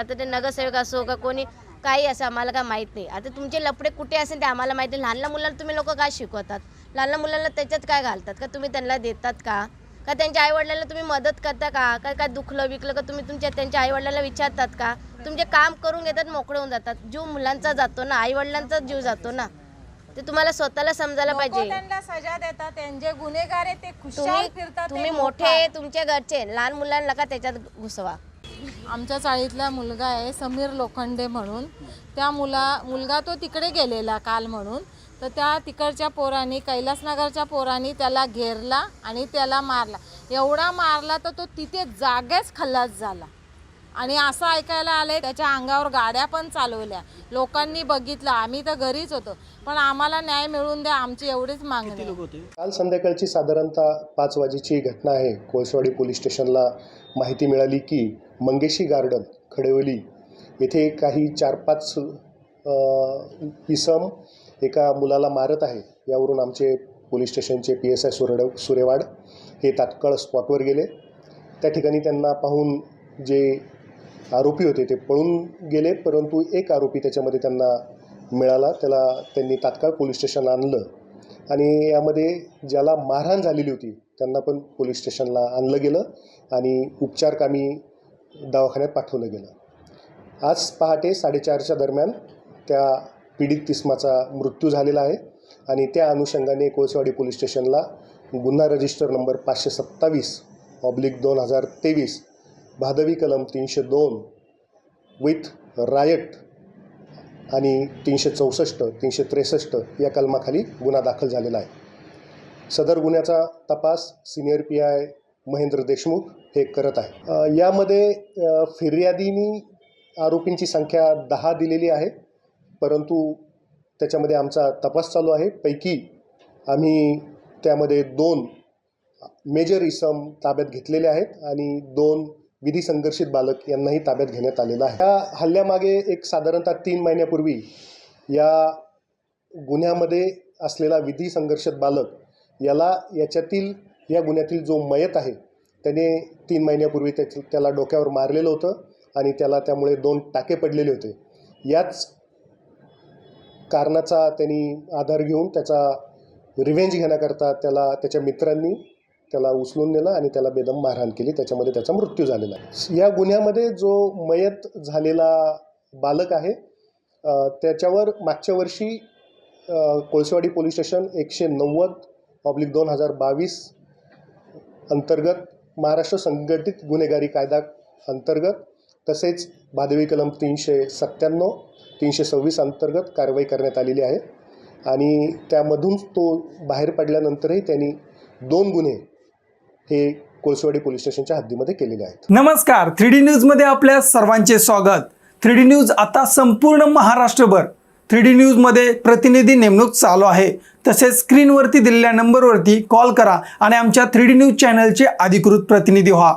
आता ते नगरसेवक असो का कोणी काही असं आम्हाला काय माहीत नाही. आता तुमचे लपडे कुठे असेल ते आम्हाला माहिती नाही. लहान मुलांना तुम्ही लोक काय शिकवतात? लहान मुलांना त्याच्यात काय घालतात? का तुम्ही त्यांना देतात का? का त्यांच्या आईवडिलांना तुम्ही मदत करता का? का काय दुखलं विकलं का तुम्ही तुमच्या त्यांच्या आईवडिलांना विचारतात का? तुमचे काम करून घेतात मोकळे होऊन जातात. जीव मुलांचा जातो ना आईवडिलांचाच जीव जातो ना. ते तुम्हाला स्वतःला समजायला पाहिजे. त्यांना सजा देतात त्यांचे गुन्हेगार आहे ते तुम्ही. मोठे तुमच्या घरचे लहान मुलांना का त्याच्यात घुसवा. आमच्या चाळीतला मुलगा आहे समीर लोखंडे म्हणून. त्या मुला मुलगा तो तिकडे गेलेला काल म्हणून. तर त्या तिकडच्या पोरांनी कैलासनगरच्या पोरांनी त्याला घेरला आणि त्याला मारला. एवढा मारला तर तो तिथे जागेच खल्लास झाला. आणि असं ऐकायला आलंय त्याच्या अंगावर गाड्या पण चालवल्या. लोकांनी बघितलं. आम्ही तर घरीच होतो. पण आम्हाला न्याय मिळवून द्या आमची एवढीच मागणी आहे. काल संध्याकाळची साधारणतः पाच वाजेची ही घटना आहे. कोळसवाडी पोलीस स्टेशनला माहिती मिळाली की मंगेशी गार्डन खडेवली येथे काही चार पाच अ, इसम एका मुलाला मारत आहे. यावरून आमचे पोलीस स्टेशनचे पी एस आय सुरेड सुरेवाड हे तात्काळ स्पॉटवर गेले. त्या ठिकाणी त्यांना पाहून जे आरोपी होते. ते पळून गेले परंतु एक आरोपी त्याच्यामध्ये त्यांना मिळाला. त्याला त्यांनी तात्काळ पोलीस स्टेशनला आणलं. आणि यामध्ये ज्याला मारहाण झालेली होती त्यांना पण पोलीस स्टेशनला आणलं गेलं आणि उपचारकामी दवाखान्यात पाठवलं गेलं. आज पहाटे साडेचारच्या दरम्यान त्या पीडित किस्माचा मृत्यू झालेला आहे आणि त्या अनुषंगाने कोळसवाडी पोलीस स्टेशनला गुन्हा रजिस्टर नंबर पाचशे सत्तावीस ऑब्लिक दोन हजार तेवीस भादवी कलम तीनशे दोन विथ रायट आणि तीनशे चौसष्ट तीनशे त्रेसष्ट या कलमाखाली गुन्हा दाखल झालेला आहे. सदर गुन्ह्याचा तपास senior P I Mahendra Deshmukh हे करत आहे. यामध्ये फिर्यादीनी आरोपींची संख्या दहा दिलेली आहे परंतु त्याच्यामध्ये आमचा तपास चालू आहे. पैकी आम्ही त्यामध्ये दोन मेजर इसम ताब्यात घेतलेले आहेत आणि दोन विधी संघर्षित बालक यांनाही ताब्यात घेण्यात आलेलं आहे. या हल्ल्यामागे एक साधारणतः तीन महिन्यापूर्वी या गुन्ह्यामध्ये असलेला विधी संघर्षित बालक याला याच्यातील या गुन्ह्यातील जो मयत आहे त्याने तीन महिन्यापूर्वी त्याच्या त्याला डोक्यावर मारलेलं होतं आणि त्याला त्यामुळे दोन टाके पडलेले होते. याच कारणाचा त्यांनी आधार घेऊन त्याचा रिव्हेंज घेण्याकरता त्याला त्याच्या मित्रांनी त्याला उचलून नेलं आणि त्याला बेदम मारहाण केली. त्याच्यामध्ये त्याचा मृत्यू झालेला आहे. या गुन्ह्यामध्ये जो मयत झालेला बालक आहे त्याच्यावर मागच्या वर्षी कोळसेवाडी पोलीस स्टेशन एकशे नव्वद पब्लिक दोन हजार बावीस अंतर्गत महाराष्ट्र संघटित गुन्हेगारी कायदा अंतर्गत तसेच भादवी कलम तीनशे सत्त्याण्णव तीनशे सव्वीस अंतर्गत कारवाई करण्यात आलेली आहे. आणि त्यामधून तो बाहेर पडल्यानंतरही त्यांनी दोन गुन्हे हे कोळसेवाडी पोलीस स्टेशनच्या हद्दीमध्ये केलेले आहेत. नमस्कार थ्री डी न्यूजमध्ये आपल्या सर्वांचे स्वागत. थ्री डी न्यूज आता संपूर्ण महाराष्ट्रभर थ्री डी न्यूजमध्ये प्रतिनिधी नेमणूक चालू आहे. तसेच स्क्रीनवरती दिलेल्या नंबरवरती कॉल करा आणि आमच्या थ्री डी न्यूज चॅनलचे अधिकृत प्रतिनिधी व्हा.